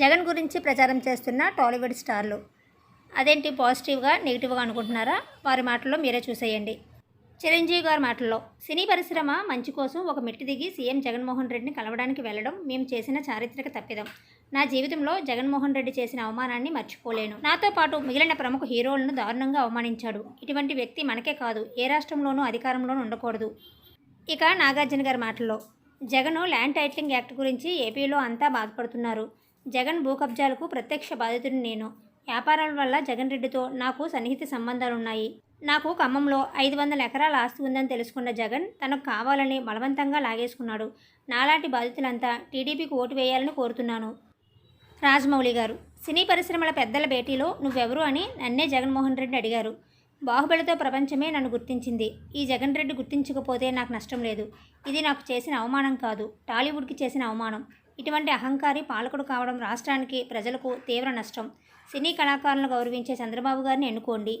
జగన్ గురించి ప్రచారం చేస్తున్న టాలీవుడ్ స్టార్లు. అదేంటి పాజిటివ్గా నెగిటివ్గా అనుకుంటున్నారా? వారి మాటల్లో మీరే చూసేయండి. చిరంజీవి గారి మాటల్లో సినీ పరిశ్రమ మంచి కోసం ఒక మెట్టు దిగి సీఎం జగన్మోహన్ రెడ్డిని కలవడానికి వెళ్ళడం మేము చేసిన చారిత్రక తప్పిదం. నా జీవితంలో జగన్మోహన్ రెడ్డి చేసిన అవమానాన్ని మర్చిపోలేను. నాతో పాటు మిగిలిన ప్రముఖ హీరోలను దారుణంగా అవమానించాడు. ఇటువంటి వ్యక్తి మనకే కాదు ఏ రాష్ట్రంలోనూ అధికారంలోనూ ఉండకూడదు. ఇక నాగార్జున గారి మాటల్లో జగన్ ల్యాండ్ టైటిలింగ్ యాక్ట్ గురించి ఏపీలో అంతా బాధపడుతున్నారు. జగన్ భూకబ్జాలకు ప్రత్యక్ష బాధితుడు నేను. వ్యాపారాల వల్ల జగన్ రెడ్డితో నాకు సన్నిహిత సంబంధాలున్నాయి. నాకు ఖమ్మంలో ఐదు వందల ఎకరాల ఆస్తి ఉందని తెలుసుకున్న జగన్ తనకు కావాలని బలవంతంగా లాగేసుకున్నాడు. నాలాంటి బాధితులంతా టీడీపీకి ఓటు వేయాలని కోరుతున్నాను. రాజమౌళి గారు సినీ పరిశ్రమల పెద్దల భేటీలో నువ్వెవరు అని నన్నే జగన్మోహన్ రెడ్డి అడిగారు. బాహుబలితో ప్రపంచమే నన్ను గుర్తించింది. ఈ జగన్ రెడ్డి గుర్తించకపోతే నాకు నష్టం లేదు. ఇది నాకు చేసిన అవమానం కాదు. టాలీవుడ్కి చేసిన అవమానం. ఇటువంటి అహంకారి పాలకుడు కావడం రాష్ట్రానికి ప్రజలకు తీవ్ర నష్టం. సినీ కళాకారులను గౌరవించే చంద్రబాబు గారిని ఎన్నుకోండి.